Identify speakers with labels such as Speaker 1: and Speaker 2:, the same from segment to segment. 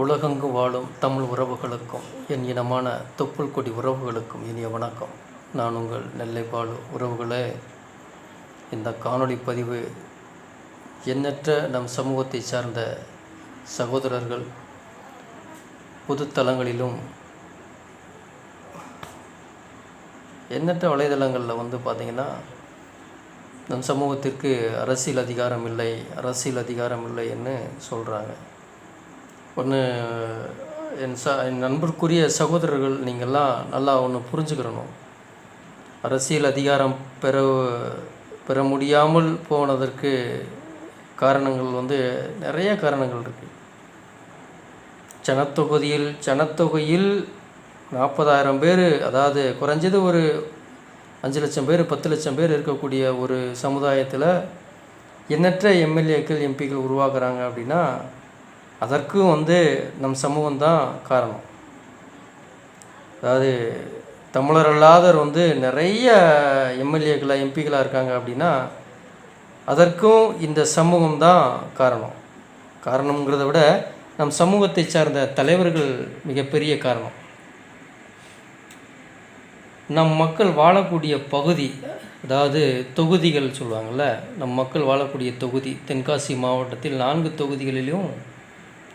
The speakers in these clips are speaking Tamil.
Speaker 1: உலகெங்கு வாழும் தமிழ் உறவுகளுக்கும் என் இனமான தொப்புள் கொடி உறவுகளுக்கும் இனிய வணக்கம். நான் உங்கள் நெல்லை பாலு. உறவுகளே இந்த காணொளி பதிவு எண்ணற்ற நம் சமூகத்தை சார்ந்த சகோதரர்கள் பொதுத்தலங்களிலும் எண்ணற்ற வலைதளங்களில் வந்து பார்த்திங்கன்னா நம் சமூகத்திற்கு அரசியல் அதிகாரம் இல்லை அரசியல் அதிகாரம் இல்லைன்னு சொல்கிறாங்க ஒன்று என் ச என் நண்பருக்குரிய சகோதரர்கள் நீங்கள்லாம் நல்லா ஒன்று புரிஞ்சுக்கிறணும் அரசியல் அதிகாரம் பெற பெற முடியாமல் போனதற்கு காரணங்கள் வந்து நிறைய காரணங்கள் இருக்குது ஜனத்தொகுதியில் ஜனத்தொகையில் நாற்பதாயிரம் பேர் அதாவது குறைஞ்சது ஒரு அஞ்சு லட்சம் பேர் பத்து லட்சம் பேர் இருக்கக்கூடிய ஒரு சமுதாயத்தில் எண்ணற்ற எம்எல்ஏக்கள் எம்பிக்கள் உருவாக்குறாங்க அப்படின்னா அதற்கும் வந்து நம் சமூகம் தான் காரணம். அதாவது தமிழர் அல்லாதவர் வந்து நிறைய எம்எல்ஏக்களாக எம்பிக்களாக இருக்காங்க அப்படின்னா அதற்கும் இந்த சமூகம் தான் காரணம். காரணங்கிறத விட நம் சமூகத்தை சார்ந்த தலைவர்கள் மிகப்பெரிய காரணம். நம் மக்கள் வாழக்கூடிய பகுதி அதாவது தொகுதிகள் சொல்லுவாங்கள்ல நம் மக்கள் வாழக்கூடிய தொகுதி தென்காசி மாவட்டத்தில் நான்கு தொகுதிகளிலும்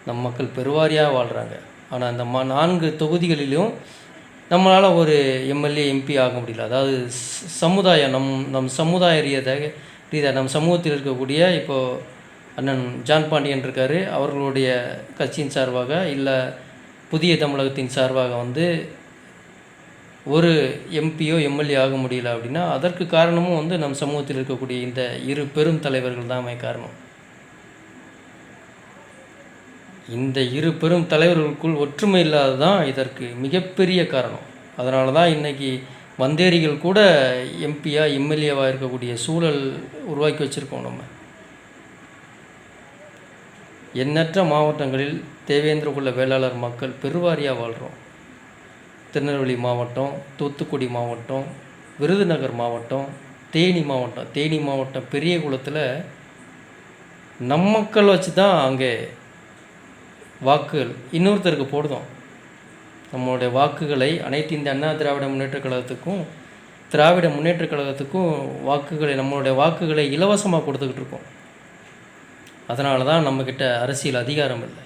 Speaker 1: நம் மக்கள் பெருவாரியாக வாழ்கிறாங்க ஆனால் அந்த மா நான்கு தொகுதிகளிலும் நம்மளால் ஒரு எம்எல்ஏ எம்பி ஆக முடியல. அதாவது சமுதாயம் நம் நம் சமுதாய ரீதியாக ரீதியாக நம் சமூகத்தில் இருக்கக்கூடிய இப்போது அண்ணன் ஜான் பாண்டியன் இருக்கார். அவர்களுடைய கட்சியின் சார்பாக இல்லை புதிய தமிழகத்தின் சார்பாக வந்து ஒரு எம்பியோ எம்எல்ஏ ஆக முடியல அப்படின்னா அதற்கு காரணமும் வந்து நம் சமூகத்தில் இருக்கக்கூடிய இந்த இரு பெரும் தலைவர்கள் தான் காரணம். இந்த இரு பெரும் தலைவர்களுக்குள் ஒற்றுமை இல்லாததான் இதற்கு மிகப்பெரிய காரணம். அதனால தான் இன்னைக்கு வந்தேரிகள் கூட எம்பியா எம்எல்ஏவாக இருக்கக்கூடிய சூழல் உருவாக்கி வச்சுருக்கோம் நம்ம. எண்ணற்ற மாவட்டங்களில் தேவேந்திரகுல வேளாளர் மக்கள் பெருவாரியாக வாழ்கிறோம் திருநெல்வேலி மாவட்டம் தூத்துக்குடி மாவட்டம் விருதுநகர் மாவட்டம் தேனி மாவட்டம். தேனி மாவட்டம் பெரிய குளத்தில் நம்மக்கள் வச்சு தான் அங்கே வாக்குகள் இன்னொருத்தருக்கு போடுதோம் நம்மளுடைய வாக்குகளை அனைத்து இந்த அண்ணா திராவிட முன்னேற்ற கழகத்துக்கும் திராவிட முன்னேற்றக் கழகத்துக்கும் வாக்குகளை நம்மளுடைய வாக்குகளை இலவசமாக கொடுத்துக்கிட்டு இருக்கோம். அதனால தான் நம்மக்கிட்ட அரசியல் அதிகாரம் இல்லை.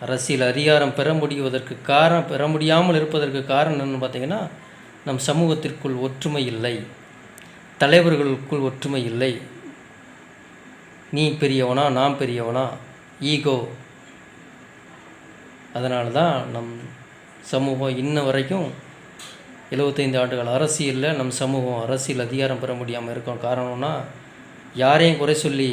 Speaker 1: அரசியல் அதிகாரம் பெற முடிவதற்கு காரணம் பெற முடியாமல் இருப்பதற்கு காரணம் என்னென்னு பார்த்தீங்கன்னா நம் சமூகத்திற்குள் ஒற்றுமை இல்லை. தலைவர்களுக்குள் ஒற்றுமை இல்லை. நீ பெரியவனா நான் பெரியவனா? ஈகோ அதனால தான் நம் சமூகம் இன்ன வரைக்கும் எழுபத்தைந்து ஆண்டுகள் அரசியலில் நம் சமூகம் அரசியல் அதிகாரம் பெற முடியாமல் இருக்கும். காரணம்னா யாரையும் குறை சொல்லி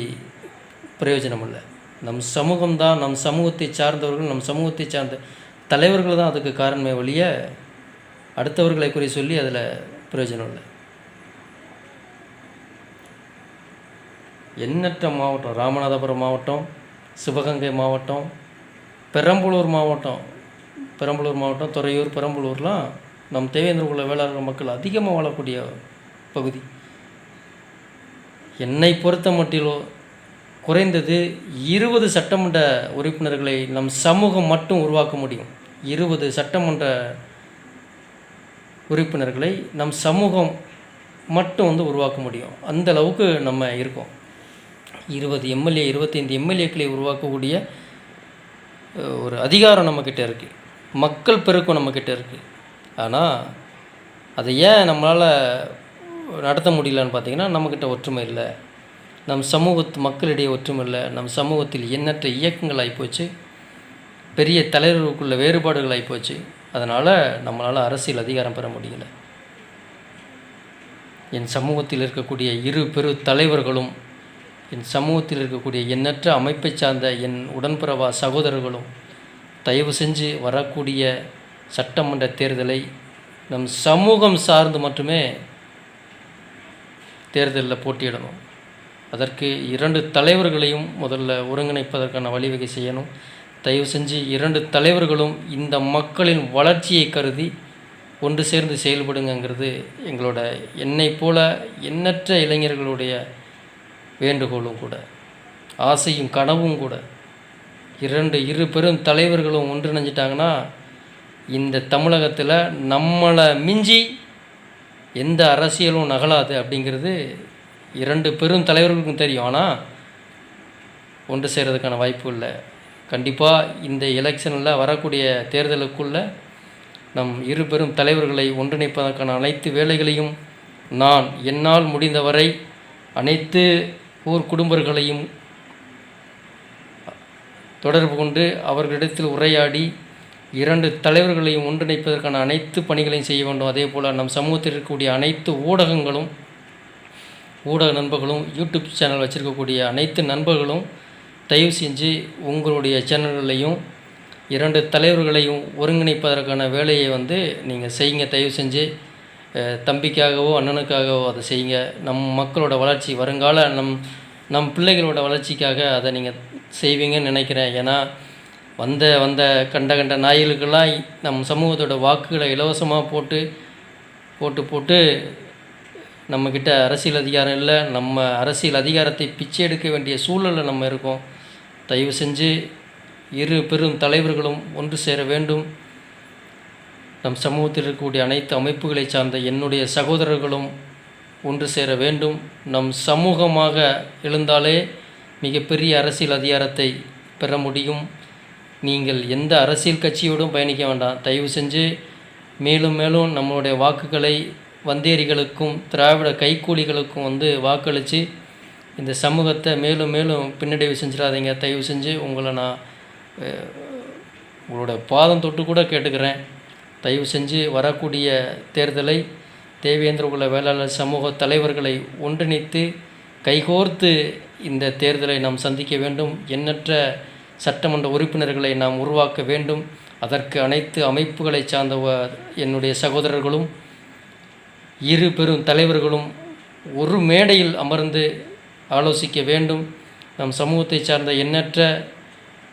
Speaker 1: பிரயோஜனம் இல்லை. நம் சமூகம் தான் நம் சமூகத்தை சார்ந்தவர்கள் நம் சமூகத்தை சார்ந்த தலைவர்கள் தான் அதுக்கு காரணமே ஒழிய அடுத்தவர்களை குறை சொல்லி அதில் பிரயோஜனம் இல்லை. எண்ணற்ற மாவட்டம் ராமநாதபுரம் மாவட்டம் சிவகங்கை மாவட்டம் பெரம்பலூர் மாவட்டம். பெரம்பலூர் மாவட்டம் துறையூர் பெரம்பலூர்லாம் நம் தேவேந்திரகுல வேளாளர் மக்கள் அதிகமாக வாழக்கூடிய பகுதி. என்னை பொறுத்த மட்டிலோ குறைந்தது இருபது சட்டமன்ற உறுப்பினர்களை நம் சமூகம் மட்டும் உருவாக்க முடியும். இருபது சட்டமன்ற உறுப்பினர்களை நம் சமூகம் மட்டும் வந்து உருவாக்க முடியும். அந்த அளவுக்கு நம்ம இருக்கோம். இருபது எம்எல்ஏ இருபத்தைந்து எம்எல்ஏக்களை உருவாக்கக்கூடிய ஒரு அதிகாரம் நம்மக்கிட்ட இருக்குது மக்கள் பெருக்கம் நம்மக்கிட்ட இருக்குது ஆனால் அதை ஏன் நம்மளால் நடத்த முடியலன்னு பார்த்தீங்கன்னா நம்மக்கிட்ட ஒற்றுமை இல்லை. நம் சமூகத்து மக்களிடையே ஒற்றுமை இல்லை. நம் சமூகத்தில் எண்ணற்ற இயக்கங்கள் ஆகிப்போச்சு பெரிய தலைவர்களுக்குள்ள வேறுபாடுகள் ஆகிப்போச்சு அதனால் நம்மளால் அரசியல் அதிகாரம் பெற முடியல. என் சமூகத்தில் இருக்கக்கூடிய இரு பெரு தலைவர்களும் என் சமூகத்தில் இருக்கக்கூடிய எண்ணற்ற அமைப்பை சார்ந்த என் உடன்பிறவா சகோதரர்களும் தயவு செஞ்சு வரக்கூடிய சட்டமன்ற தேர்தலை நம் சமூகம் சார்ந்து மட்டுமே தேர்தலில் போட்டியிடணும். அதற்கு இரண்டு தலைவர்களையும் முதல்ல ஒருங்கிணைப்பதற்கான வழிவகை செய்யணும். தயவு செஞ்சு இரண்டு தலைவர்களும் இந்த மக்களின் வளர்ச்சியை கருதி ஒன்று சேர்ந்து செயல்படுங்கங்கிறது எங்களோட என்னை போல எண்ணற்ற இளைஞர்களுடைய வேண்டுகோளும் கூட ஆசையும் கனவும் கூட. இரண்டு இரு பெரும் தலைவர்களும் ஒன்றிணைஞ்சிட்டாங்கன்னா இந்த தமிழகத்தில் நம்மளை மிஞ்சி எந்த அரசியலும் நகலாது அப்படிங்கிறது இரண்டு பெரும் தலைவர்களுக்கும் தெரியும். ஆனால் ஒன்று செய்கிறதுக்கான வாய்ப்பு இல்லை. கண்டிப்பாக இந்த எலெக்ஷனில் வரக்கூடிய தேர்தலுக்குள்ள நம் இரு பெரும் தலைவர்களை ஒன்றிணைப்பதற்கான அனைத்து வேலைகளையும் நான் என்னால் முடிந்தவரை அனைத்து ஊர் குடும்பர்களையும் தொடர்பு கொண்டு அவர்களிடத்தில் உரையாடி இரண்டு தலைவர்களையும் ஒன்றிணைப்பதற்கான அனைத்து பணிகளையும் செய்ய வேண்டும். அதே போல் நம் சமூகத்தில் இருக்கக்கூடிய அனைத்து ஊடகங்களும் ஊடக நண்பர்களும் யூடியூப் சேனல் வச்சுருக்கக்கூடிய அனைத்து நண்பர்களும் தயவு செஞ்சு உங்களுடைய சேனல்களையும் இரண்டு தலைவர்களையும் ஒருங்கிணைப்பதற்கான வேலையை வந்து நீங்கள் செய்யுங்க. தயவு செஞ்சு தம்பிக்காகவோ அண்ணனுக்காகவோ அதை செய்யுங்க. நம் மக்களோட வளர்ச்சி வருங்கால நம் நம் பிள்ளைகளோட வளர்ச்சிக்காக அதை நீங்கள் செய்வீங்கன்னு நினைக்கிறேன். ஏன்னா வந்த வந்த கண்ட கண்ட நாய்களுக்கெல்லாம் நம் சமூகத்தோட வாக்குகளை இலவசமாக போட்டு போட்டு போட்டு நம்மக்கிட்ட அரசியல் அதிகாரம் இல்லை. நம்ம அரசியல் அதிகாரத்தை பிச்சை எடுக்க வேண்டிய சூழலில் நம்ம இருக்கோம். தயவு செஞ்சு இரு பெரும் தலைவர்களும் ஒன்று சேர வேண்டும். நம் சமூகத்தில் இருக்கக்கூடிய அனைத்து அமைப்புகளை சார்ந்த என்னுடைய சகோதரர்களும் ஒன்று சேர வேண்டும். நம் சமூகமாக எழுந்தாலே மிகப்பெரிய அரசியல் அதிகாரத்தை பெற முடியும். நீங்கள் எந்த அரசியல் கட்சியோடும் பயணிக்க வேண்டாம். தயவு செஞ்சு மேலும் மேலும் நம்மளுடைய வாக்குகளை வந்தேரிகளுக்கும் திராவிட கைக்கூலிகளுக்கும் வந்து வாக்களித்து இந்த சமூகத்தை மேலும் மேலும் பின்னடைவு செஞ்சிடாதீங்க. தயவு செஞ்சு உங்களை நான் உங்களோட பாதம் தொட்டு கூட கேட்டுக்கிறேன். தயவு செஞ்சு வரக்கூடிய தேர்தலை தேவேந்திர குல வேளாளர் சமூக தலைவர்களை ஒன்றிணைத்து கைகோர்த்து இந்த தேர்தலை நாம் சந்திக்க வேண்டும். எண்ணற்ற சட்டமன்ற உறுப்பினர்களை நாம் உருவாக்க வேண்டும். அதற்கு அனைத்து அமைப்புகளை சார்ந்த என்னுடைய சகோதரர்களும் இரு பெரும் தலைவர்களும் ஒரு மேடையில் அமர்ந்து ஆலோசிக்க வேண்டும். நம் சமூகத்தை சார்ந்த எண்ணற்ற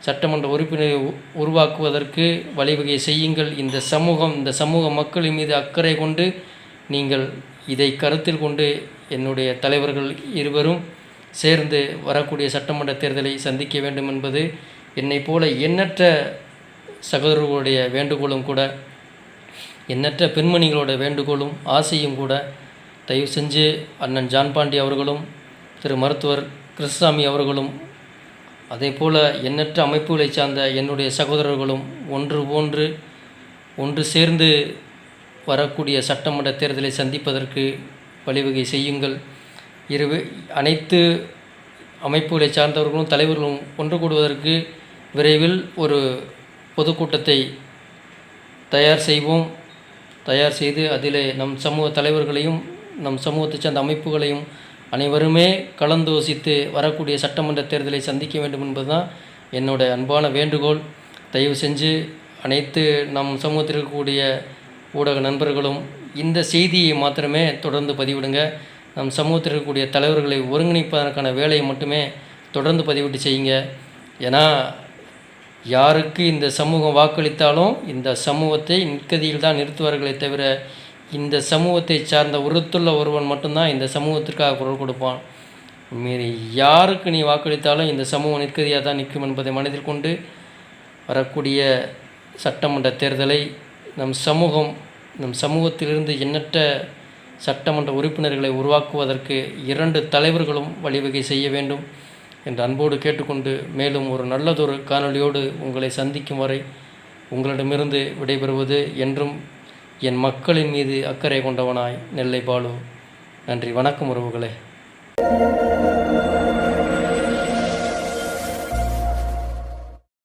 Speaker 1: சட்டமன்ற உறுப்பினரை உருவாக்குவதற்கு வழிவகை செய்யுங்கள். இந்த சமூகம் இந்த சமூக மக்களின் மீது அக்கறை கொண்டு நீங்கள் இதை கருத்தில் கொண்டு என்னுடைய தலைவர்கள் இருவரும் சேர்ந்து வரக்கூடிய சட்டமன்ற தேர்தலை சந்திக்க வேண்டும் என்பது என்னை போல எண்ணற்ற சகோதரர்களுடைய வேண்டுகோளும் கூட எண்ணற்ற பெண்மணிகளோட வேண்டுகோளும் ஆசையும் கூட தயவு செஞ்சு அண்ணன் ஜான்பாண்டி அவர்களும் திரு மருத்துவர் கிருஷ்ணசாமி அவர்களும் அதே போல் எண்ணற்ற அமைப்புகளை சார்ந்த என்னுடைய சகோதரர்களும் ஒன்று போன்று ஒன்று சேர்ந்து வரக்கூடிய சட்டமன்ற தேர்தலை சந்திப்பதற்கு வழிவகை செய்யுங்கள். இரு அனைத்து அமைப்புகளை சார்ந்தவர்களும் தலைவர்களும் ஒன்று கூடுவதற்கு விரைவில் ஒரு பொதுக்கூட்டத்தை தயார் செய்வோம். தயார் செய்து அதில் நம் சமூக தலைவர்களையும் நம் சமூகத்தை சார்ந்த அமைப்புகளையும் அனைவருமே கலந்தோசித்து வரக்கூடிய சட்டமன்ற தேர்தலை சந்திக்க வேண்டும் என்பதுதான் என்னோட அன்பான வேண்டுகோள். தயவு செஞ்சு அனைத்து நம் சமூகத்தில் இருக்கக்கூடிய ஊடக நண்பர்களும் இந்த செய்தியை மாத்திரமே தொடர்ந்து பதிவிடுங்க. நம் சமூகத்தில் இருக்கக்கூடிய தலைவர்களை ஒருங்கிணைப்பதற்கான வேலையை மட்டுமே தொடர்ந்து பதிவிட்டு செய்யுங்க. ஏன்னா யாருக்கு இந்த சமூகம் வாக்களித்தாலும் இந்த சமூகத்தை நிற்கதியில் தான் நிறுத்துவார்களே தவிர இந்த சமூகத்தை சார்ந்த உருத்துள்ள ஒருவன் மட்டும்தான் இந்த சமூகத்திற்காக குரல் கொடுப்பான். மீறி யாருக்கு நீ வாக்களித்தாலும் இந்த சமூகம் நிற்கதியாக தான் நிற்கும் என்பதை மனதில் கொண்டு வரக்கூடிய சட்டமன்ற தேர்தலை நம் சமூகம் நம் சமூகத்திலிருந்து எண்ணற்ற சட்டமன்ற உறுப்பினர்களை உருவாக்குவதற்கு இரண்டு தலைவர்களும் வழிவகை செய்ய வேண்டும் என்று அன்போடு கேட்டுக்கொண்டு மேலும் ஒரு நல்லதொரு காணொளியோடு உங்களை சந்திக்கும் வரை உங்களிடமிருந்து விடைபெறுவது என்றும் என் மக்களின் மீது அக்கறை கொண்டவனாய் நெல்லை பாலு. நன்றி. வணக்கம் உறவுகளே.